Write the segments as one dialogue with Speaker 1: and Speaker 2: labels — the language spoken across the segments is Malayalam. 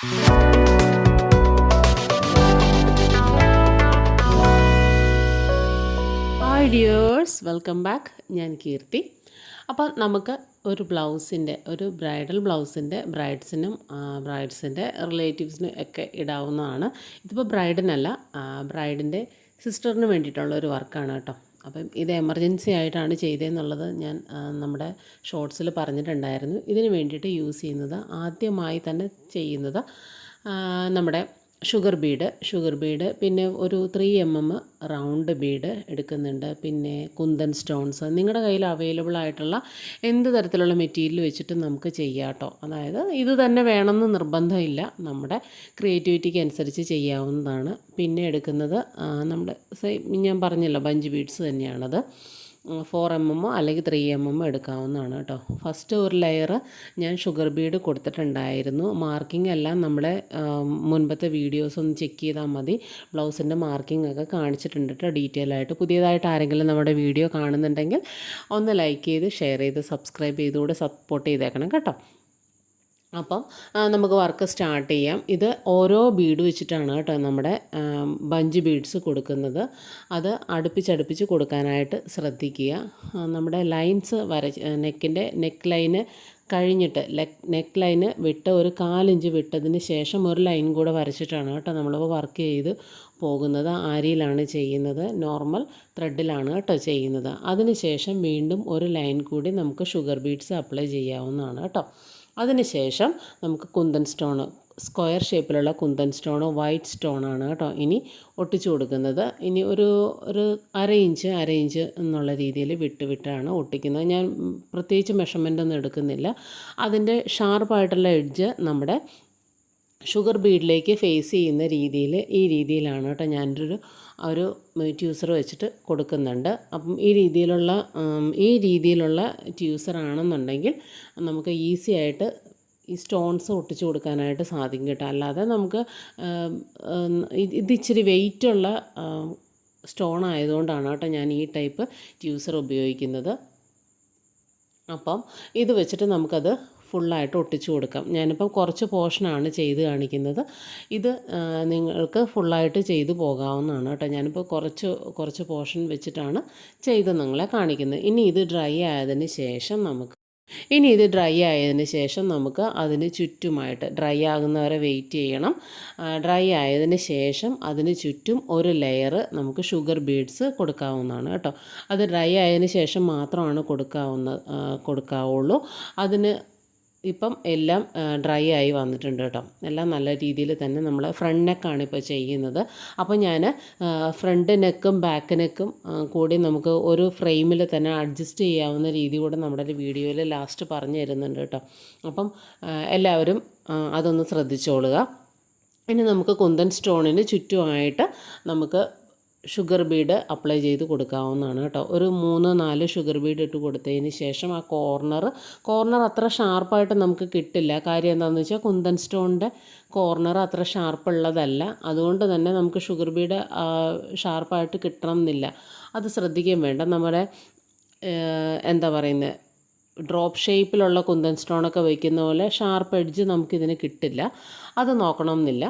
Speaker 1: ഹായ് ഡിയേഴ്സ് വെൽക്കം ബാക്ക് ഞാൻ കീർത്തി. അപ്പോൾ നമുക്ക് ഒരു ബ്ലൗസിന്റെ ഒരു ബ്രൈഡൽ ബ്ലൗസിന്റെ ബ്രൈഡ്സിനും ബ്രൈഡ്സിന്റെ റിലേറ്റീവ്സിനും ഒക്കെ ഇടാവുന്നതാണ്. ഇതിപ്പോൾ ബ്രൈഡിനല്ല ബ്രൈഡിന്റെ സിസ്റ്ററിന് വേണ്ടിയിട്ടുള്ള ഒരു വർക്കാണ് കേട്ടോ. അപ്പം ഇത് എമർജൻസി ആയിട്ടാണ് ചെയ്തതെന്നുള്ളത് ഞാൻ നമ്മുടെ ഷോർട്സിൽ പറഞ്ഞിട്ടുണ്ടായിരുന്നു. ഇതിന് വേണ്ടിയിട്ട് യൂസ് ചെയ്യുന്നത് ആദ്യമായി തന്നെ ചെയ്യുന്നത് നമ്മുടെ ഷുഗർ ബീഡ് ഷുഗർ ബീഡ് പിന്നെ ഒരു three M M round bead എടുക്കുന്നുണ്ട്. പിന്നെ കുന്തൻ സ്റ്റോൺസ് നിങ്ങളുടെ കയ്യിൽ അവൈലബിൾ ആയിട്ടുള്ള എന്ത് തരത്തിലുള്ള മെറ്റീരിയൽ വെച്ചിട്ട് നമുക്ക് ചെയ്യാട്ടോ അതായത് ഇത് തന്നെ വേണമെന്ന് നിർബന്ധമില്ല. നമ്മുടെ ക്രിയേറ്റിവിറ്റിക്ക് അനുസരിച്ച് ചെയ്യാവുന്നതാണ്. പിന്നെ എടുക്കുന്നത് നമ്മുടെ സെയിം ഞാൻ പറഞ്ഞല്ലോ ബഞ്ച് ബീഡ്സ് തന്നെയാണത്. ഫോർ എം എമ്മോ അല്ലെങ്കിൽ ത്രീ എം എമ്മോ എടുക്കാവുന്നതാണ് കേട്ടോ. ഫസ്റ്റ് ഒരു ലെയർ ഞാൻ ഷുഗർ ബീഡ് കൊടുത്തിട്ടുണ്ടായിരുന്നു. മാർക്കിംഗ് എല്ലാം നമ്മുടെ മുൻപത്തെ വീഡിയോസ് ഒന്ന് ചെക്ക് ചെയ്താൽ മതി. ബ്ലൗസിന്റെ മാർക്കിംഗ് ഒക്കെ കാണിച്ചിട്ടുണ്ട് കേട്ടോ ഡീറ്റെയിൽ ആയിട്ട്. പുതിയതായിട്ട് ആരെങ്കിലും നമ്മുടെ വീഡിയോ കാണുന്നുണ്ടെങ്കിൽ ഒന്ന് ലൈക്ക് ചെയ്ത് ഷെയർ ചെയ്ത് സബ്സ്ക്രൈബ് ചെയ്തുകൂടെ സപ്പോർട്ട് ചെയ്തേക്കണം കേട്ടോ. അപ്പം നമുക്ക് വർക്ക് സ്റ്റാർട്ട് ചെയ്യാം. ഇത് ഓരോ ബീഡ് വെച്ചിട്ടാണ് കേട്ടോ നമ്മുടെ ബഞ്ച് ബീഡ്സ് കൊടുക്കുന്നത്. അത് അടുപ്പിച്ചടുപ്പിച്ച് കൊടുക്കാനായിട്ട് ശ്രദ്ധിക്കുക. നമ്മുടെ ലൈൻസ് വര നെക്കിന്റെ നെക്ക് ലൈന് കഴിഞ്ഞിട്ട് നെക്ക് ലൈന് വിട്ട് ഒരു കാലിഞ്ച് വിട്ടതിന് ശേഷം ഒരു ലൈൻ കൂടെ വരച്ചിട്ടാണ് കേട്ടോ നമ്മൾ വർക്ക് ചെയ്ത് പോകുന്നത്. ആരിയിലാണ് ചെയ്യുന്നത്? നോർമൽ ത്രെഡിലാണ് കേട്ടോ ചെയ്യുന്നത്. അതിന് ശേഷം വീണ്ടും ഒരു ലൈൻ കൂടി നമുക്ക് ഷുഗർ ബീഡ്സ് അപ്ലൈ ചെയ്യാവുന്നതാണ് കേട്ടോ. അതിനുശേഷം നമുക്ക് കുന്തൻ സ്റ്റോൺ സ്ക്വയർ ഷേപ്പിലുള്ള കുന്തൻ സ്റ്റോൺ വൈറ്റ് സ്റ്റോൺ ആണ് കേട്ടോ ഇനി ഒട്ടിച്ചു കൊടുക്കുന്നത്. ഇനി ഒരു ഒരു അര ഇഞ്ച് അര ഇഞ്ച് എന്നുള്ള രീതിയിൽ വിട്ട് വിട്ടാണ് ഒട്ടിക്കുന്നത്. ഞാൻ പ്രത്യേകിച്ച് മെഷർമെന്റ് ഒന്നും എടുക്കുന്നില്ല. അതിന്റെ ഷാർപ്പായിട്ടുള്ള എഡ്ജ് നമ്മുടെ ഷുഗർ ബീഡിലേക്ക് ഫേസ് ചെയ്യുന്ന രീതിയിൽ ഈ രീതിയിലാണ് കേട്ടോ ഞാനൊരു ഒരു ട്യൂസർ വെച്ചിട്ട് കൊടുക്കുന്നുണ്ട്. അപ്പം ഈ രീതിയിലുള്ള ഈ രീതിയിലുള്ള ട്യൂസർ ആണെന്നുണ്ടെങ്കിൽ നമുക്ക് ഈസി ആയിട്ട് ഈ സ്റ്റോൺസ് ഒട്ടിച്ചു കൊടുക്കാനായിട്ട് സാധിക്കും കേട്ടോ. അല്ലാതെ നമുക്ക് ഇതിച്ചിരി ഇച്ചിരി വെയിറ്റുള്ള സ്റ്റോൺ ആയതുകൊണ്ടാണ് കേട്ടോ ഞാൻ ഈ ടൈപ്പ് ട്യൂസർ ഉപയോഗിക്കുന്നത്. അപ്പം ഇത് വെച്ചിട്ട് നമുക്കത് ഫുള്ളായിട്ട് ഒട്ടിച്ചു കൊടുക്കാം. ഞാനിപ്പം കുറച്ച് പോർഷനാണ് ചെയ്ത് കാണിക്കുന്നത്. ഇത് നിങ്ങൾക്ക് ഫുള്ളായിട്ട് ചെയ്തു പോകാവുന്നതാണ് കേട്ടോ. ഞാനിപ്പോൾ കുറച്ച് കുറച്ച് പോർഷൻ വെച്ചിട്ടാണ് ചെയ്ത് നിങ്ങളെ കാണിക്കുന്നത്. ഇനി ഇത് ഡ്രൈ ആയതിന് ശേഷം നമുക്ക് ഇനി ഇത് ഡ്രൈ ആയതിന് ശേഷം നമുക്ക് അതിന് ചുറ്റുമായിട്ട് ഡ്രൈ ആകുന്നവരെ വെയിറ്റ് ചെയ്യണം. ഡ്രൈ ആയതിന് ശേഷം അതിന് ചുറ്റും ഒരു ലെയർ നമുക്ക് ഷുഗർ ബീഡ്സ് കൊടുക്കാവുന്നതാണ് കേട്ടോ. അത് ഡ്രൈ ആയതിന് ശേഷം മാത്രമാണ് കൊടുക്കാവുന്ന കൊടുക്കാവുള്ളൂ. അതിന് ഇപ്പം എല്ലാം ഡ്രൈ ആയി വന്നിട്ടുണ്ട് കേട്ടോ. എല്ലാം നല്ല രീതിയിൽ തന്നെ നമ്മൾ ഫ്രണ്ട് നെക്കാണ് ഇപ്പോൾ ചെയ്യുന്നത്. അപ്പോൾ ഞാൻ ഫ്രണ്ട് നെക്കും ബാക്ക് നെക്കും കൂടി നമുക്ക് ഒരു ഫ്രെയിമിൽ തന്നെ അഡ്ജസ്റ്റ് ചെയ്യാവുന്ന രീതി കൂടെ നമ്മുടെ ഒരു വീഡിയോയിൽ ലാസ്റ്റ് പറഞ്ഞു തരുന്നുണ്ട് കേട്ടോ. അപ്പം എല്ലാവരും അതൊന്ന് ശ്രദ്ധിച്ചോളുക. ഇനി നമുക്ക് കുന്തൻ സ്റ്റോണിന് ചുറ്റുമായിട്ട് നമുക്ക് ഷുഗർ ബീഡ് അപ്ലൈ ചെയ്ത് കൊടുക്കാവുന്നതാണ് കേട്ടോ. ഒരു മൂന്ന് നാല് ഷുഗർ ബീഡ് ഇട്ട് കൊടുത്തതിന് ശേഷം ആ കോർണർ കോർണർ അത്ര ഷാർപ്പായിട്ട് നമുക്ക് കിട്ടില്ല. കാര്യം എന്താണെന്ന് വെച്ചാൽ കുന്തൻ സ്റ്റോണിന്റെ കോർണർ അത്ര ഷാർപ്പുള്ളതല്ല. അതുകൊണ്ട് തന്നെ നമുക്ക് ഷുഗർ ബീഡ് ഷാർപ്പായിട്ട് കിട്ടണം എന്നില്ല അത് ശ്രദ്ധിക്കുകയും വേണ്ട. നമ്മുടെ എന്താ പറയുന്നത് ഡ്രോപ്പ് ഷേപ്പിലുള്ള കുന്തൻ സ്റ്റോണൊക്കെ വയ്ക്കുന്ന പോലെ ഷാർപ്പ് എഡ്ജ് നമുക്കിതിന് കിട്ടില്ല. അത് നോക്കണം എന്നില്ല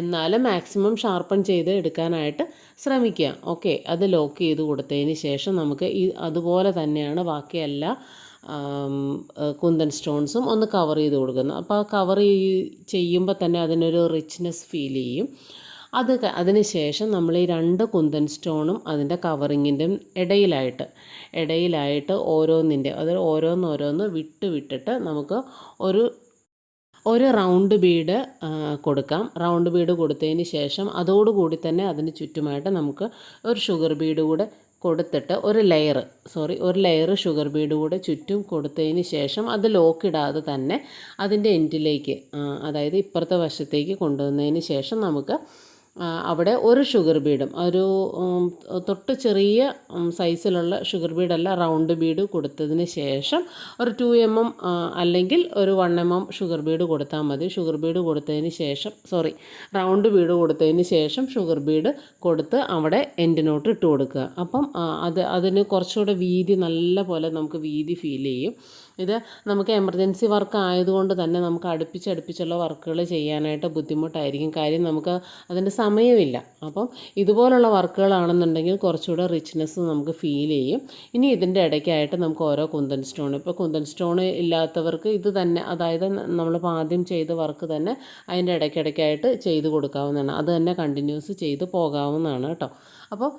Speaker 1: എന്നാലും മാക്സിമം ഷാർപ്പൺ ചെയ്ത് എടുക്കാനായിട്ട് ശ്രമിക്കുക. ഓക്കെ അത് ലോക്ക് ചെയ്ത് കൊടുത്തതിന് ശേഷം നമുക്ക് ഈ അതുപോലെ തന്നെയാണ് ബാക്കി എല്ലാ കുന്തൻ സ്റ്റോൺസും ഒന്ന് കവർ ചെയ്ത് കൊടുക്കുന്നത്. അപ്പോൾ ആ കവർ ചെയ്യുമ്പോൾ തന്നെ അതിനൊരു റിച്ച്നെസ് ഫീൽ ചെയ്യും. അത് അതിന് ശേഷം നമ്മൾ ഈ രണ്ട് കുന്തൻ സ്റ്റോണും അതിന്റെ കവറിങ്ങിന്റെ ഇടയിലായിട്ട് ഇടയിലായിട്ട് ഓരോന്നിന്റെ അത് ഓരോന്നോരോന്ന് വിട്ട് വിട്ടിട്ട് നമുക്ക് ഒരു ഒരു റൗണ്ട് ബീഡ് കൊടുക്കാം. റൗണ്ട് ബീഡ് കൊടുത്തതിന് ശേഷം അതോടുകൂടി തന്നെ അതിന് ചുറ്റുമായിട്ട് നമുക്ക് ഒരു ഷുഗർ ബീഡ് കൂടെ കൊടുത്തിട്ട് ഒരു ലെയർ സോറി ഒരു ലെയർ ഷുഗർ ബീഡ് കൂടെ ചുറ്റും കൊടുത്തതിന് ശേഷം അത് ലോക്കിടാതെ തന്നെ അതിന്റെ എൻഡിലേക്ക് അതായത് ഇപ്പുറത്തെ വശത്തേക്ക് കൊണ്ടുവന്നതിന് ശേഷം നമുക്ക് അവിടെ ഒരു ഷുഗർ ബീഡും ഒരു തൊട്ട് ചെറിയ സൈസിലുള്ള ഷുഗർ ബീഡല്ല റൗണ്ട് ബീഡ് കൊടുത്തതിന് ശേഷം ഒരു ടു എം എം അല്ലെങ്കിൽ ഒരു one M M sugar bead കൊടുത്താൽ മതി. ഷുഗർ ബീഡ് കൊടുത്തതിന് ശേഷം സോറി റൗണ്ട് ബീഡ് കൊടുത്തതിന് ശേഷം ഷുഗർ ബീഡ് കൊടുത്ത് അവിടെ എൻഡിനോട്ട് ഇട്ട് കൊടുക്കുക. അപ്പം അത് അതിന് കുറച്ചുകൂടെ വീതി നല്ല പോലെ നമുക്ക് വീതി ഫീൽ ചെയ്യും. ഇത് നമുക്ക് എമർജൻസി വർക്ക് ആയതുകൊണ്ട് തന്നെ നമുക്ക് അടുപ്പിച്ചടുപ്പിച്ചുള്ള വർക്കുകൾ ചെയ്യാനായിട്ട് ബുദ്ധിമുട്ടായിരിക്കും. കാര്യം നമുക്ക് അതിന്റെ സമയമില്ല. അപ്പം ഇതുപോലുള്ള വർക്കുകളാണെന്നുണ്ടെങ്കിൽ കുറച്ചുകൂടെ റിച്ച്നെസ് നമുക്ക് ഫീൽ ചെയ്യും. ഇനി ഇതിന്റെ ഇടയ്ക്കായിട്ട് നമുക്ക് ഓരോ കുന്തൻ സ്റ്റോൺ. ഇപ്പോൾ കുന്തൻ സ്റ്റോൺ ഇല്ലാത്തവർക്ക് ഇത് തന്നെ അതായത് നമ്മളിപ്പോൾ ആദ്യം ചെയ്ത വർക്ക് തന്നെ അതിന്റെ ഇടയ്ക്കിടയ്ക്കായിട്ട് ചെയ്ത് കൊടുക്കാവുന്നതാണ്. അത് തന്നെ കണ്ടിന്യൂസ് ചെയ്ത് പോകാവുന്നതാണ് കേട്ടോ. അപ്പോൾ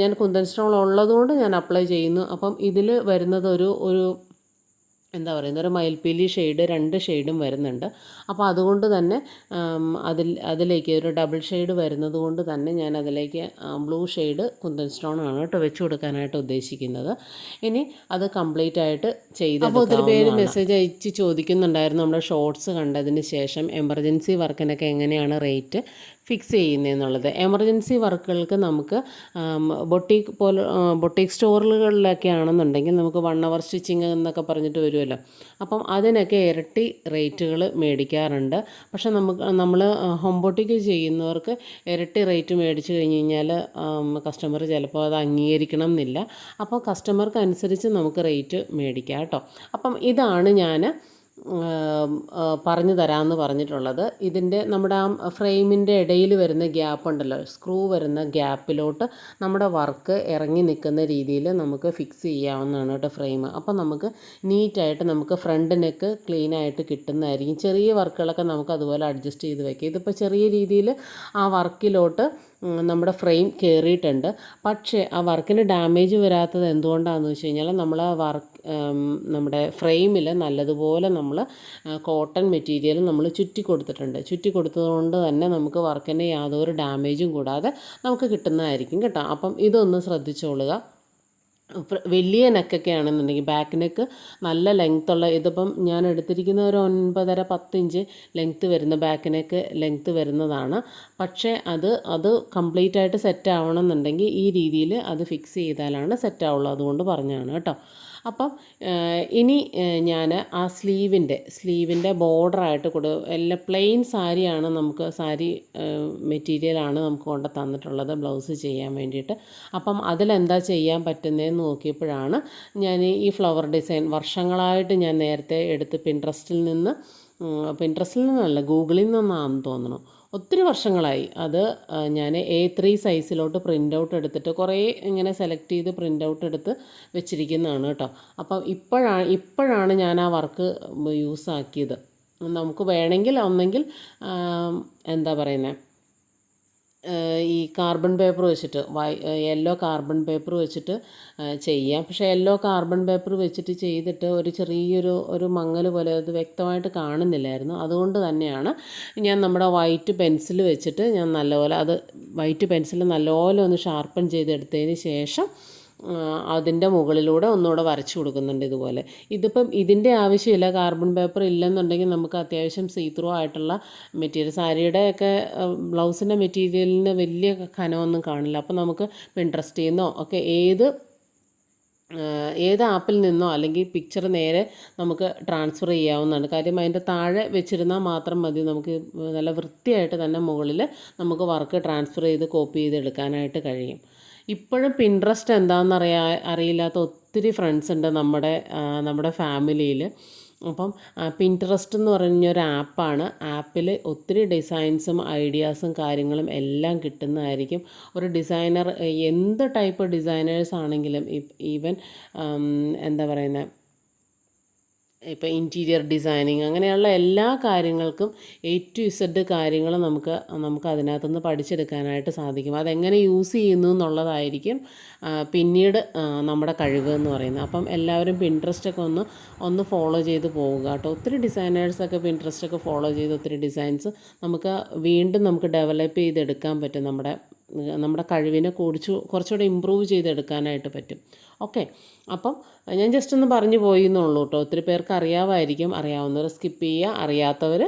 Speaker 1: ഞാൻ കുന്തൻ സ്റ്റോൺ ഉള്ളതുകൊണ്ട് ഞാൻ അപ്ലൈ ചെയ്യുന്നു. അപ്പം ഇതിൽ വരുന്നത് ഒരു ഒരു എന്താ പറയുന്നത് ഒരു മയിൽപ്പീലി ഷെയ്ഡ് രണ്ട് ഷെയ്ഡും വരുന്നുണ്ട്. അപ്പോൾ അതുകൊണ്ട് തന്നെ അതിൽ അതിലേക്ക് ഒരു ഡബിൾ ഷെയ്ഡ് വരുന്നത് കൊണ്ട് തന്നെ ഞാൻ അതിലേക്ക് ബ്ലൂ ഷെയ്ഡ് കുന്തൻ സ്റ്റോൺ ആണ് കേട്ടോ വെച്ച് കൊടുക്കാനായിട്ട് ഉദ്ദേശിക്കുന്നത്. ഇനി അത് കംപ്ലീറ്റ് ആയിട്ട് ചെയ്ത് അപ്പോൾ ഒത്തിരി പേര് മെസ്സേജ് അയച്ച് ചോദിക്കുന്നുണ്ടായിരുന്നു നമ്മുടെ ഷോർട്സ് കണ്ടതിന് ശേഷം എമർജൻസി വർക്കിനൊക്കെ എങ്ങനെയാണ് റേറ്റ്? ഫിക്സ് ചെയ്യുന്നതെന്നുള്ളത് എമർജൻസി വർക്കുകൾക്ക് നമുക്ക് ബൊട്ടീക്ക് പോലെ ബൊട്ടീക്ക് സ്റ്റോറുകളിലൊക്കെ ആണെന്നുണ്ടെങ്കിൽ നമുക്ക് വൺ അവർ സ്റ്റിച്ചിങ് എന്നൊക്കെ പറഞ്ഞിട്ട് വരുമല്ലോ. അപ്പം അതിനൊക്കെ ഇരട്ടി റേറ്റുകൾ മേടിക്കാറുണ്ട്. പക്ഷേ നമുക്ക് നമ്മൾ ഹോം ബൊട്ടിക്ക് ചെയ്യുന്നവർക്ക് ഇരട്ടി റേറ്റ് മേടിച്ച് കഴിഞ്ഞ് കഴിഞ്ഞാൽ കസ്റ്റമർ ചിലപ്പോൾ അത് അംഗീകരിക്കണം എന്നില്ല. അപ്പോൾ കസ്റ്റമർക്ക് അനുസരിച്ച് നമുക്ക് റേറ്റ് മേടിക്കാം കേട്ടോ. അപ്പം ഇതാണ് ഞാൻ പറഞ്ഞു തരാമെന്ന് പറഞ്ഞിട്ടുള്ളത്. ഇതിന്റെ നമ്മുടെ ആ ഫ്രെയിമിന്റെ ഇടയിൽ വരുന്ന ഗ്യാപ്പ് ഉണ്ടല്ലോ സ്ക്രൂ വരുന്ന ഗ്യാപ്പിലോട്ട് നമ്മുടെ വർക്ക് ഇറങ്ങി നിൽക്കുന്ന രീതിയിൽ നമുക്ക് ഫിക്സ് ചെയ്യാവുന്നതാണ് കേട്ടോ ഫ്രെയിം. അപ്പോൾ നമുക്ക് നീറ്റായിട്ട് നമുക്ക് ഫ്രണ്ട് നെക്ക് ക്ലീൻ ആയിട്ട് കിട്ടുന്നതായിരിക്കും. ചെറിയ വർക്കുകളൊക്കെ നമുക്ക് അതുപോലെ അഡ്ജസ്റ്റ് ചെയ്ത് വയ്ക്കാം ഇതിപ്പോൾ ചെറിയ രീതിയിൽ ആ വർക്കിലോട്ട് നമ്മുടെ ഫ്രെയിം കയറിയിട്ടുണ്ട് പക്ഷേ ആ വർക്കിന് ഡാമേജ് വരാത്തത് എന്തുകൊണ്ടാണെന്ന് വെച്ച് കഴിഞ്ഞാൽ നമ്മൾ ആ വർക്ക് നമ്മുടെ ഫ്രെയിമിൽ നല്ലതുപോലെ നമ്മൾ കോട്ടൺ മെറ്റീരിയൽ നമ്മൾ ചുറ്റി കൊടുത്തിട്ടുണ്ട്. ചുറ്റി കൊടുത്തതുകൊണ്ട് തന്നെ നമുക്ക് വർക്കിന് യാതൊരു ഡാമേജും കൂടാതെ നമുക്ക് കിട്ടുന്നതായിരിക്കും കേട്ടോ. അപ്പം ഇതൊന്ന് ശ്രദ്ധിച്ചോളുക. വലിയ നെക്കൊക്കെ ആണെന്നുണ്ടെങ്കിൽ ബാക്ക് നെക്ക് നല്ല ലെങ്ത് ഉള്ള ഇതിപ്പം ഞാൻ എടുത്തിരിക്കുന്ന ഒരു ഒൻപതര പത്ത് ഇഞ്ച് ലെങ്ത്ത് വരുന്ന ബാക്ക് നെക്ക് ലെങ്ത്ത് വരുന്നതാണ്. പക്ഷേ അത് അത് കംപ്ലീറ്റ് ആയിട്ട് സെറ്റ് ആവണമെന്നുണ്ടെങ്കിൽ ഈ രീതിയിൽ അത് ഫിക്സ് ചെയ്താലാണ് സെറ്റ് ആവുള്ളൂ അതുകൊണ്ട് പറഞ്ഞാണ് കേട്ടോ. അപ്പം ഇനി ഞാൻ ആ സ്ലീവിന്റെ സ്ലീവിന്റെ ബോർഡറായിട്ട് കൊടു എല്ലാ പ്ലെയിൻ സാരിയാണ് നമുക്ക് സാരി മെറ്റീരിയലാണ് നമുക്ക് കൊണ്ട് തന്നിട്ടുള്ളത് ബ്ലൗസ് ചെയ്യാൻ വേണ്ടിയിട്ട്. അപ്പം അതിലെന്താ ചെയ്യാൻ പറ്റുന്നതെന്ന് നോക്കിയപ്പോഴാണ് ഞാൻ ഈ ഫ്ലവർ ഡിസൈൻ വർഷങ്ങളായിട്ട് ഞാൻ നേരത്തെ എടുത്ത് പിൻട്രസ്റ്റിൽ നിന്ന് പിൻട്രസ്റ്റിൽ നിന്നല്ല ഗൂഗിളിൽ നിന്നാണെന്ന് തോന്നുന്നു. ഒത്തിരി വർഷങ്ങളായി. അത് ഞാൻ എ ത്രീ സൈസിലോട്ട് പ്രിന്റ് ഔട്ട് എടുത്തിട്ട് കുറേ ഇങ്ങനെ സെലക്ട് ചെയ്ത് പ്രിന്റ് ഔട്ട് എടുത്ത് വെച്ചിരിക്കുന്നതാണ് കേട്ടോ. അപ്പം ഇപ്പോഴാണ് ഇപ്പോഴാണ് ഞാൻ ആ വർക്ക് യൂസ് ആക്കിയത്. നമുക്ക് വേണമെങ്കിൽ ഒന്നെങ്കിൽ എന്താ പറയുന്നത് ഈ കാർബൺ പേപ്പർ വെച്ചിട്ട് വൈ യെല്ലോ കാർബൺ പേപ്പർ വെച്ചിട്ട് ചെയ്യാം. പക്ഷേ യെല്ലോ കാർബൺ പേപ്പർ വെച്ചിട്ട് ചെയ്തിട്ട് ഒരു ചെറിയൊരു ഒരു മങ്ങൽ പോലെ അത് വ്യക്തമായിട്ട് കാണുന്നില്ലായിരുന്നു. അതുകൊണ്ട് തന്നെയാണ് ഞാൻ നമ്മുടെ വൈറ്റ് പെൻസിൽ വെച്ചിട്ട് ഞാൻ നല്ലപോലെ അത് വൈറ്റ് പെൻസിൽ നല്ലപോലെ ഒന്ന് ഷാർപ്പൺ ചെയ്തെടുത്തതിന് ശേഷം അതിന്റെ മുകളിലൂടെ ഒന്നുകൂടെ വരച്ചു കൊടുക്കുന്നുണ്ട് ഇതുപോലെ. ഇതിപ്പം ഇതിന്റെ ആവശ്യമില്ല. കാർബൺ പേപ്പർ ഇല്ലെന്നുണ്ടെങ്കിൽ നമുക്ക് അത്യാവശ്യം സീത്രൂ ആയിട്ടുള്ള മെറ്റീരിയൽ സാരിയുടെ ഒക്കെ ബ്ലൗസിന്റെ മെറ്റീരിയലിന് വലിയ ഖനമൊന്നും കാണില്ല. അപ്പോൾ നമുക്ക് ഇൻട്രസ്റ്റ് നിന്നോ ഒക്കെ ഏത് ഏത് ആപ്പിൽ നിന്നോ അല്ലെങ്കിൽ പിക്ചർ നേരെ നമുക്ക് ട്രാൻസ്ഫർ ചെയ്യാവുന്നതാണ്. കാര്യം അതിന്റെ താഴെ വെച്ചിരുന്നാൽ മാത്രം മതി. നമുക്ക് നല്ല വൃത്തിയായിട്ട് തന്നെ മുകളിൽ നമുക്ക് വർക്ക് ട്രാൻസ്ഫർ ചെയ്ത് കോപ്പി ചെയ്തെടുക്കാനായിട്ട് കഴിയും. ഇപ്പോഴും പിൻട്രസ്റ്റ് എന്താണെന്ന് അറിയാ അറിയില്ലാത്ത ഒത്തിരി ഫ്രണ്ട്സ് ഉണ്ട് നമ്മുടെ നമ്മുടെ ഫാമിലിയിൽ അപ്പം പിൻട്രസ്റ്റ് എന്ന് പറഞ്ഞൊരു ആപ്പാണ് ആപ്പിൽ ഒത്തിരി ഡിസൈൻസും ഐഡിയാസും കാര്യങ്ങളും എല്ലാം കിട്ടുന്നതായിരിക്കും. ഒരു ഡിസൈനർ എന്ത് ടൈപ്പ് ഡിസൈനേഴ്സ് ആണെങ്കിലും ഈവൻ എന്താ പറയുന്നത് ഇപ്പോൾ ഇന്റീരിയർ ഡിസൈനിങ് അങ്ങനെയുള്ള എല്ലാ കാര്യങ്ങൾക്കും എ ടു ഇസഡ് കാര്യങ്ങൾ നമുക്ക് നമുക്ക് അതിനകത്തുനിന്ന് പഠിച്ചെടുക്കാനായിട്ട് സാധിക്കും. അതെങ്ങനെ യൂസ് ചെയ്യുന്നു എന്നുള്ളതായിരിക്കും പിന്നീട് നമ്മുടെ കഴിവ് എന്ന് പറയുന്നത്. അപ്പം എല്ലാവരും പിൻട്രസ്റ്റൊക്കെ ഒന്ന് ഒന്ന് ഫോളോ ചെയ്ത് പോവുക കേട്ടോ. ഒത്തിരി ഡിസൈനേഴ്സൊക്കെ പിൻട്രസ്റ്റൊക്കെ ഫോളോ ചെയ്ത് ഒത്തിരി ഡിസൈൻസ് നമുക്ക് വീണ്ടും നമുക്ക് ഡെവലപ്പ് ചെയ്തെടുക്കാൻ പറ്റും. നമ്മുടെ നമ്മുടെ കഴിവിനെ കുറിച്ച് കുറച്ചുകൂടെ ഇമ്പ്രൂവ് ചെയ്തെടുക്കാനായിട്ട് പറ്റും. ഓക്കെ. അപ്പം ഞാൻ ജസ്റ്റ് ഒന്ന് പറഞ്ഞു പോയി എന്നുള്ളൂ കേട്ടോ ഒത്തിരി പേർക്ക് അറിയാമായിരിക്കും അറിയാവുന്നവർ സ്കിപ്പ് ചെയ്യുക. അറിയാത്തവർ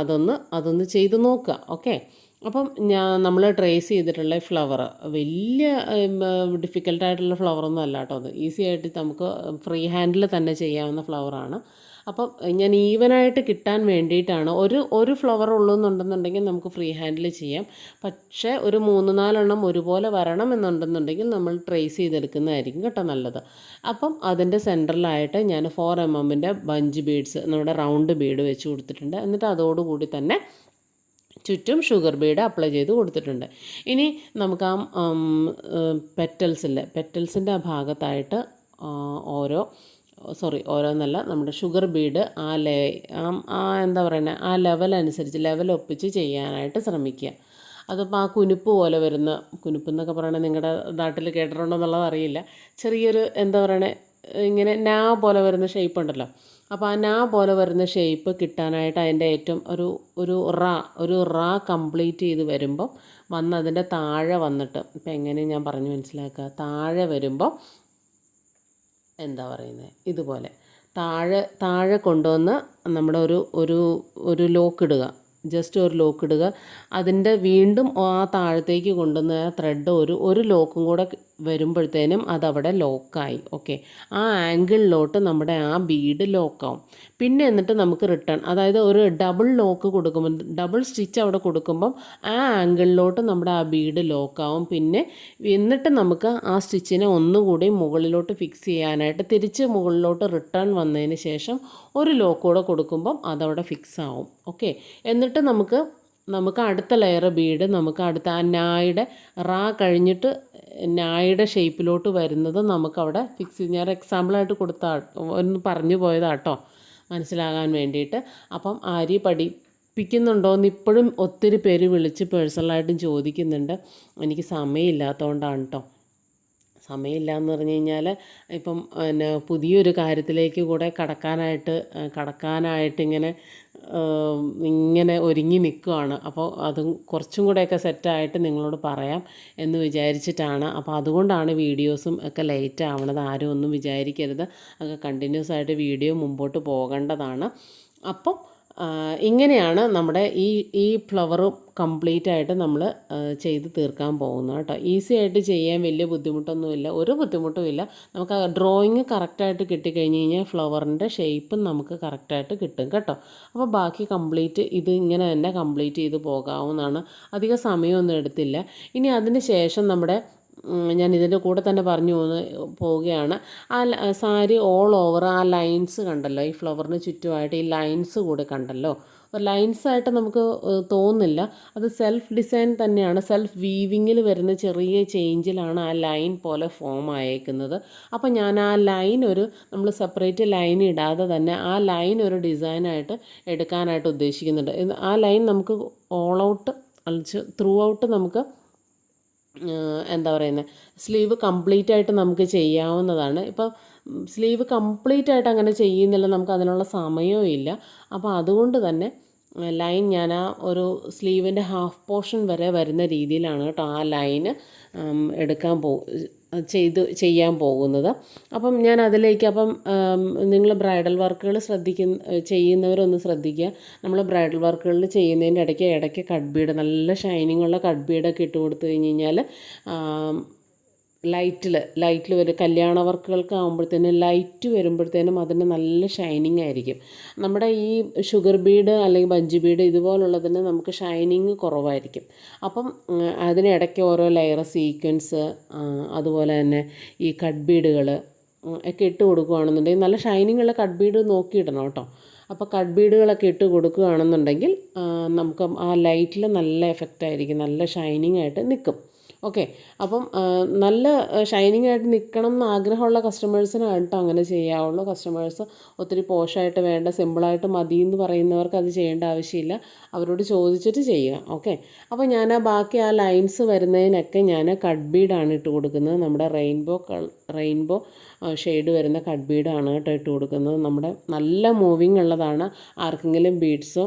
Speaker 1: അതൊന്ന് അതൊന്ന് ചെയ്ത് നോക്കുക. ഓക്കെ. അപ്പം ഞാൻ നമ്മൾ ട്രേസ് ചെയ്തിട്ടുള്ള ഫ്ലവർ വലിയ ഡിഫിക്കൽട്ടായിട്ടുള്ള ഫ്ലവറൊന്നും അല്ല കേട്ടോ അത്. ഈസി ആയിട്ട് നമുക്ക് ഫ്രീ ഹാൻഡിൽ തന്നെ ചെയ്യാവുന്ന ഫ്ലവറാണ് അപ്പം ഞാൻ ഈവനായിട്ട് കിട്ടാൻ വേണ്ടിയിട്ടാണ്. ഒരു ഒരു ഫ്ലവർ ഉള്ളൂ എന്നുണ്ടെന്നുണ്ടെങ്കിൽ നമുക്ക് ഫ്രീ ഹാൻഡിൽ ചെയ്യാം. പക്ഷേ ഒരു മൂന്ന് നാലെണ്ണം ഒരുപോലെ വരണം എന്നുണ്ടെന്നുണ്ടെങ്കിൽ നമ്മൾ ട്രേസ് ചെയ്തെടുക്കുന്നതായിരിക്കും കേട്ടോ നല്ലത്. അപ്പം അതിന്റെ സെന്ററിലായിട്ട് ഞാൻ ഫോർ എം എമ്മിന്റെ ബഞ്ച് ബീഡ്സ് നമ്മുടെ റൗണ്ട് ബീഡ് വെച്ച് കൊടുത്തിട്ടുണ്ട്. എന്നിട്ട് അതോടുകൂടി തന്നെ ചുറ്റും ഷുഗർ ബീഡ് അപ്ലൈ ചെയ്ത് കൊടുത്തിട്ടുണ്ട്. ഇനി നമുക്ക് ആ പെറ്റൽസിന്റെ പെറ്റൽസിന്റെ ആ ഭാഗത്തായിട്ട് ഓരോ സോറി ഓരോന്നല്ല. നമ്മുടെ ഷുഗർ ബീഡ് ആ ലേ ആ- എന്താ പറയുന്നത് ആ ലെവൽ അനുസരിച്ച് ലെവൽ ഒപ്പിച്ച് ചെയ്യാനായിട്ട് ശ്രമിക്കുക. അതിപ്പോൾ ആ കുനിപ്പ് പോലെ വരുന്ന കുനുപ്പ് എന്നൊക്കെ പറയണത് നിങ്ങളുടെ നാട്ടിൽ കേട്ടിട്ടുണ്ടോ എന്നുള്ളത് അറിയില്ല. ചെറിയൊരു എന്താ പറയണേ ഇങ്ങനെ നാ പോലെ വരുന്ന ഷേപ്പ് ഉണ്ടല്ലോ. അപ്പോൾ ആ നാ പോലെ വരുന്ന ഷേപ്പ് കിട്ടാനായിട്ട് അതിന്റെ ഏറ്റവും ഒരു ഒരു റാ ഒരു റാ കംപ്ലീറ്റ് ചെയ്ത് വരുമ്പം വന്ന് അതിന്റെ താഴെ വന്നിട്ട് ഇപ്പം എങ്ങനെ ഞാൻ പറഞ്ഞു മനസ്സിലാക്കുക? താഴെ വരുമ്പോൾ എന്താ പറയുന്നത് ഇതുപോലെ. താഴെ താഴെ കൊണ്ടുവന്ന് നമ്മുടെ ഒരു ഒരു ഒരു ലോക്ക് ഇടുക. ജസ്റ്റ് ഒരു ലോക്ക് ഇടുക. അതിന്റെ വീണ്ടും ആ താഴത്തേക്ക് കൊണ്ടുവന്ന ആ ത്രെഡ് ഒരു ഒരു ലോക്കും കൂടെ വരുമ്പോഴത്തേനും അതവിടെ ലോക്കായി. ഓക്കെ. ആ ആംഗിളിലോട്ട് നമ്മുടെ ആ ബീഡ് ലോക്കാവും. പിന്നെ എന്നിട്ട് നമുക്ക് റിട്ടേൺ. അതായത് ഒരു ഡബിൾ ലോക്ക് കൊടുക്കുമ്പോൾ ഡബിൾ സ്റ്റിച്ച് അവിടെ കൊടുക്കുമ്പം ആ ആംഗിളിലോട്ട് നമ്മുടെ ആ ബീഡ് ലോക്കാവും. പിന്നെ എന്നിട്ട് നമുക്ക് ആ സ്റ്റിച്ചിനെ ഒന്നുകൂടി മുകളിലോട്ട് ഫിക്സ് ചെയ്യാനായിട്ട് തിരിച്ച് മുകളിലോട്ട് റിട്ടേൺ വന്നതിന് ശേഷം ഒരു ലോക്ക് കൂടെ കൊടുക്കുമ്പം അതവിടെ ഫിക്സ് ആവും. ഓക്കെ. എന്നിട്ട് നമുക്ക് നമുക്ക് അടുത്ത ലെയർ ബീഡ് നമുക്ക് അടുത്ത ആ നായുടെ റാ കഴിഞ്ഞിട്ട് നായുടെ ഷേപ്പിലോട്ട് വരുന്നത് നമുക്കവിടെ ഫിക്സ് ഞാൻ എക്സാമ്പിളായിട്ട് കൊടുത്ത ഒന്ന് പറഞ്ഞു പോയതാട്ടോ മനസ്സിലാകാൻ വേണ്ടിയിട്ട്. അപ്പം ആരി പഠിപ്പിക്കുന്നുണ്ടോയെന്ന് ഇപ്പോഴും ഒത്തിരി പേര് വിളിച്ച് പേഴ്സണലായിട്ടും ചോദിക്കുന്നുണ്ട്. എനിക്ക് സമയമില്ലാത്തതുകൊണ്ടാണ് കേട്ടോ സമയമില്ല എന്ന് പറഞ്ഞു കഴിഞ്ഞാൽ ഇപ്പം പിന്നെ പുതിയൊരു കാര്യത്തിലേക്ക് കൂടെ കടക്കാനായിട്ട് കടക്കാനായിട്ട് ഇങ്ങനെ ഇങ്ങനെ ഒരുങ്ങി നിൽക്കുകയാണ് അപ്പോൾ അതും കുറച്ചും കൂടെയൊക്കെ സെറ്റായിട്ട് നിങ്ങളോട് പറയാം എന്ന് വിചാരിച്ചിട്ടാണ്. അപ്പോൾ അതുകൊണ്ടാണ് വീഡിയോസും ഒക്കെ ലേറ്റ് ആവണത്. ആരും ഒന്നും വിചാരിക്കരുത്. ഒക്കെ കണ്ടിന്യൂസ് ആയിട്ട് വീഡിയോ മുമ്പോട്ട് പോകേണ്ടതാണ്. അപ്പം ഇങ്ങനെയാണ് നമ്മുടെ ഈ ഈ ഫ്ലവറും കംപ്ലീറ്റ് ആയിട്ട് നമ്മൾ ചെയ്ത് തീർക്കാൻ പോകുന്നത് കേട്ടോ. ഈസി ആയിട്ട് ചെയ്യാൻ വലിയ ബുദ്ധിമുട്ടൊന്നുമില്ല. ഒരു ബുദ്ധിമുട്ടും ഇല്ല നമുക്ക് ആ ഡ്രോയിങ് കറക്റ്റായിട്ട് കിട്ടിക്കഴിഞ്ഞ് കഴിഞ്ഞാൽ ഫ്ലവറിന്റെ ഷേപ്പും നമുക്ക് കറക്റ്റായിട്ട് കിട്ടും കേട്ടോ. അപ്പോൾ ബാക്കി കംപ്ലീറ്റ് ഇത് ഇങ്ങനെ തന്നെ കംപ്ലീറ്റ് ചെയ്ത് പോകാവുന്നതാണ്. അധികം സമയമൊന്നും എടുത്തില്ല. ഇനി അതിന് ശേഷം നമ്മുടെ ഞാൻ ഇതിന്റെ കൂടെ തന്നെ പറഞ്ഞു പോകുന്ന പോവുകയാണ്. ആ സാരി ഓൾ ഓവർ ആ ലൈൻസ് കണ്ടല്ലോ ഈ ഫ്ലവറിന് ചുറ്റുമായിട്ട് ഈ ലൈൻസ് കൂടെ കണ്ടല്ലോ. ലൈൻസ് ആയിട്ട് നമുക്ക് തോന്നില്ല അത് സെൽഫ് ഡിസൈൻ തന്നെയാണ്. സെൽഫ് വീവിങ്ങിൽ വരുന്ന ചെറിയ ചേഞ്ചിലാണ് ആ ലൈൻ പോലെ ഫോം ആയേക്കുന്നത്. അപ്പോൾ ഞാൻ ആ ലൈൻ ഒരു നമ്മൾ സെപ്പറേറ്റ് ലൈൻ ഇടാതെ തന്നെ ആ ലൈൻ ഒരു ഡിസൈനായിട്ട് എടുക്കാനായിട്ട് ഉദ്ദേശിക്കുന്നുണ്ട്. ആ ലൈൻ നമുക്ക് ഓൾ ഔട്ട് ത്രൂ ഔട്ട് നമുക്ക് എന്താ പറയുന്നത് സ്ലീവ് കംപ്ലീറ്റ് ആയിട്ട് നമുക്ക് ചെയ്യാവുന്നതാണ്. ഇപ്പം സ്ലീവ് കംപ്ലീറ്റ് ആയിട്ട് അങ്ങനെ ചെയ്യുന്നില്ല നമുക്ക് അതിനുള്ള സമയവും ഇല്ല. അപ്പോൾ അതുകൊണ്ട് തന്നെ ലൈൻ ഞാൻ ആ ഒരു സ്ലീവിന്റെ ഹാഫ് പോർഷൻ വരെ വരുന്ന രീതിയിലാണ് കേട്ടോ ആ ലൈന് എടുക്കാൻ പോ ചെയ്ത് ചെയ്യാൻ പോകുന്നത്. അപ്പം ഞാൻ അതിലേക്ക് അപ്പം നിങ്ങൾ ബ്രൈഡൽ വർക്കുകൾ ശ്രദ്ധിക്കുന്ന ചെയ്യുന്നവരൊന്ന് ശ്രദ്ധിക്കുക. നമ്മൾ ബ്രൈഡൽ വർക്കുകളിൽ ചെയ്യുന്നതിന്റെ ഇടയ്ക്ക് ഇടയ്ക്ക് കട്ട് ബീഡ് നല്ല ഷൈനിങ് ഉള്ള കട്ട് ബീഡൊക്കെ ഇട്ട് കൊടുത്തു കഴിഞ്ഞ് കഴിഞ്ഞാൽ ലൈറ്റിൽ ലൈറ്റിൽ വരും. കല്യാണ വർക്കുകൾക്ക് ആകുമ്പോഴത്തേനും ലൈറ്റ് വരുമ്പോഴത്തേനും അതിന് നല്ല ഷൈനിങ് ആയിരിക്കും. നമ്മുടെ ഈ ഷുഗർ ബീഡ് അല്ലെങ്കിൽ ബഞ്ച് ബീഡ് ഇതുപോലുള്ളതിന് നമുക്ക് ഷൈനിങ് കുറവായിരിക്കും. അപ്പം അതിനിടയ്ക്ക് ഓരോ ലെയർ സീക്വൻസ് അതുപോലെ തന്നെ ഈ കട്ട് ബീഡുകൾ ഒക്കെ ഇട്ട് കൊടുക്കുകയാണെന്നുണ്ടെങ്കിൽ നല്ല ഷൈനിങ് ഉള്ള കട്ട് ബീഡ് നോക്കിയിടണം കേട്ടോ. അപ്പോൾ കട്ട് ബീഡുകളൊക്കെ ഇട്ട് കൊടുക്കുകയാണെന്നുണ്ടെങ്കിൽ നമുക്ക് ആ ലൈറ്റിൽ നല്ല എഫക്റ്റ് ആയിരിക്കും. നല്ല ഷൈനിങ് ആയിട്ട് നിൽക്കും. ഓക്കെ. അപ്പം നല്ല ഷൈനിങ് ആയിട്ട് നിൽക്കണം എന്ന് ആഗ്രഹമുള്ള കസ്റ്റമേഴ്സിനാണ് കേട്ടോ അങ്ങനെ ചെയ്യാവുള്ളൂ. കസ്റ്റമേഴ്സ് ഒത്തിരി പോഷായിട്ട് വേണ്ട സിമ്പിളായിട്ട് മതി എന്ന് പറയുന്നവർക്ക് അത് ചെയ്യേണ്ട ആവശ്യമില്ല. അവരോട് ചോദിച്ചിട്ട് ചെയ്യുക. ഓക്കെ. അപ്പോൾ ഞാൻ ആ ബാക്കി ആ ലൈൻസ് വരുന്നതിനൊക്കെ ഞാൻ കട്ട് ബീഡാണ് ഇട്ട് കൊടുക്കുന്നത്. നമ്മുടെ റെയിൻബോ റെയിൻബോ ഷെയ്ഡ് വരുന്ന കട്ട് ബീഡാണ് കേട്ടോ ഇട്ട് കൊടുക്കുന്നത്. നമ്മുടെ നല്ല മൂവിങ് ഉള്ളതാണ്. ആർക്കെങ്കിലും ബീഡ്സോ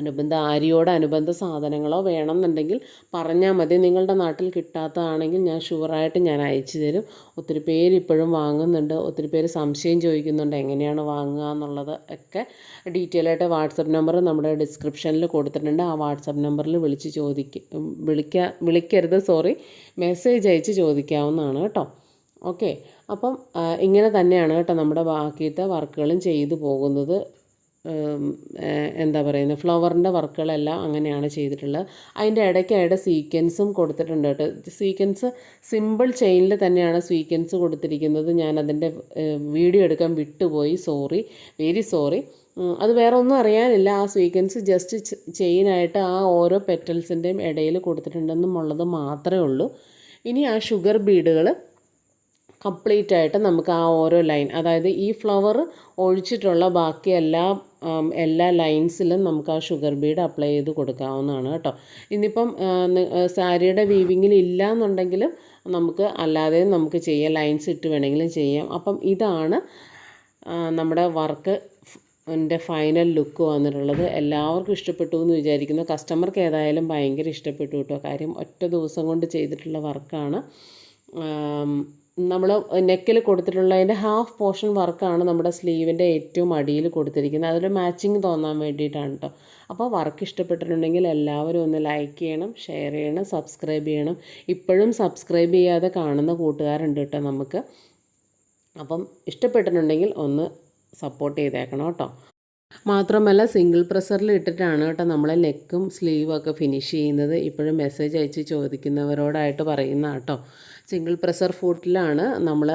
Speaker 1: അനുബന്ധ ആരിയോട് അനുബന്ധ സാധനങ്ങളോ വേണമെന്നുണ്ടെങ്കിൽ പറഞ്ഞാൽ മതി. നിങ്ങളുടെ നാട്ടിൽ കിട്ടാത്തതാണെങ്കിൽ ഞാൻ ഷുവറായിട്ട് ഞാൻ അയച്ചു തരും. ഒത്തിരി പേര് ഇപ്പോഴും വാങ്ങുന്നുണ്ട്. ഒത്തിരി പേര് സംശയം ചോദിക്കുന്നുണ്ട് എങ്ങനെയാണ് വാങ്ങുക എന്നുള്ളത് ഒക്കെ ഡീറ്റെയിൽ ആയിട്ട് വാട്സപ്പ് നമ്പർ നമ്മുടെ ഡിസ്ക്രിപ്ഷനിൽ കൊടുത്തിട്ടുണ്ട്. ആ വാട്സപ്പ് നമ്പറിൽ വിളിച്ച് ചോദിക്ക വിളിക്കുക വിളിക്കരുത് സോറി. മെസ്സേജ് അയച്ച് ചോദിക്കാവുന്നതാണ് കേട്ടോ. ഓക്കെ. അപ്പം ഇങ്ങനെ തന്നെയാണ് കേട്ടോ നമ്മുടെ ബാക്കിയത്തെ വർക്കുകളും ചെയ്തു പോകുന്നത്. എന്താ പറയുന്നത് ഫ്ലവറിന്റെ വർക്കുകളെല്ലാം അങ്ങനെയാണ് ചെയ്തിട്ടുള്ളത്. അതിന്റെ ഇടയ്ക്കായിട്ട് സീക്വൻസും കൊടുത്തിട്ടുണ്ട് കേട്ടോ. സീക്വൻസ് സിമ്പിൾ ചെയിനിൽ തന്നെയാണ് സീക്വൻസ് കൊടുത്തിരിക്കുന്നത്. ഞാൻ അതിന്റെ വീഡിയോ എടുക്കാൻ വിട്ടുപോയി. Sorry very sorry. അത് വേറെ ഒന്നും അറിയാനില്ല. ആ സീക്വൻസ് ജസ്റ്റ് ചെയിനായിട്ട് ആ ഓരോ പെറ്റൽസിന്റെയും ഇടയിൽ കൊടുത്തിട്ടുണ്ടെന്നുള്ളത് മാത്രമേ ഉള്ളൂ. ഇനി ആ ഷുഗർ ബീഡുകൾ കംപ്ലീറ്റ് ആയിട്ട് നമുക്ക് ആ ഓരോ ലൈൻ അതായത് ഈ ഫ്ലവർ ഒഴിച്ചിട്ടുള്ള ബാക്കി എല്ലാ എല്ലാ ലൈൻസിലും നമുക്ക് ആ ഷുഗർ ബീഡ് അപ്ലൈ ചെയ്ത് കൊടുക്കാവുന്നതാണ് കേട്ടോ. ആ, സാരിയുടെ വീവിങ്ങിൽ ഇല്ല എന്നുണ്ടെങ്കിലും നമുക്ക് അല്ലാതെ നമുക്ക് ചെയ്യാം ലൈൻസ് ഇട്ട് വേണമെങ്കിലും ചെയ്യാം. അപ്പം ഇതാണ് നമ്മുടെ വർക്ക് എന്റെ ഫൈനൽ ലുക്ക് വന്നിട്ടുള്ളത്. എല്ലാവർക്കും ഇഷ്ടപ്പെട്ടു എന്ന് വിചാരിക്കുന്നു. കസ്റ്റമർക്ക് ഏതായാലും ഭയങ്കര ഇഷ്ടപ്പെട്ടു കേട്ടോ. കാര്യം ഒറ്റ ദിവസം കൊണ്ട് ചെയ്തിട്ടുള്ള വർക്കാണ് നമ്മൾ നെക്കിൽ കൊടുത്തിട്ടുള്ളതിന്റെ ഹാഫ് പോർഷൻ വർക്കാണ് നമ്മുടെ സ്ലീവിന്റെ ഏറ്റവും അടിയിൽ കൊടുത്തിരിക്കുന്നത്. അതിൽ മാച്ചിങ് തോന്നാൻ വേണ്ടിയിട്ടാണ് കേട്ടോ അപ്പോൾ വർക്ക് ഇഷ്ടപ്പെട്ടിട്ടുണ്ടെങ്കിൽ എല്ലാവരും ഒന്ന് ലൈക്ക് ചെയ്യണം ഷെയർ ചെയ്യണം സബ്സ്ക്രൈബ് ചെയ്യണം. ഇപ്പോഴും സബ്സ്ക്രൈബ് ചെയ്യാതെ കാണുന്ന കൂട്ടുകാരുണ്ട് കേട്ടോ നമുക്ക്. അപ്പം ഇഷ്ടപ്പെട്ടിട്ടുണ്ടെങ്കിൽ ഒന്ന് സപ്പോർട്ട് ചെയ്തേക്കണം കേട്ടോ മാത്രമല്ല സിംഗിൾ പ്രഷറിൽ ഇട്ടിട്ടാണ് കേട്ടോ നമ്മളെ നെക്കും സ്ലീവും ഒക്കെ ഫിനിഷ് ചെയ്യുന്നത്. ഇപ്പോഴും മെസ്സേജ് അയച്ച് ചോദിക്കുന്നവരോടായിട്ട് പറയുന്ന കേട്ടോ സിംഗിൾ പ്രസർ ഫൂട്ടിലാണ് നമ്മൾ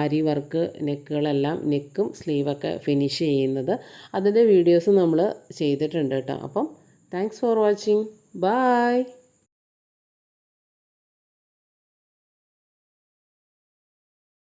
Speaker 1: ആരി വർക്ക് നെക്കുകളെല്ലാം നെക്കും സ്ലീവൊക്കെ ഫിനിഷ് ചെയ്യുന്നത്. അതിന്റെ വീഡിയോസ് നമ്മൾ ചെയ്തിട്ടുണ്ട് കേട്ടോ. അപ്പം താങ്ക്സ് ഫോർ വാച്ചിങ് ബൈ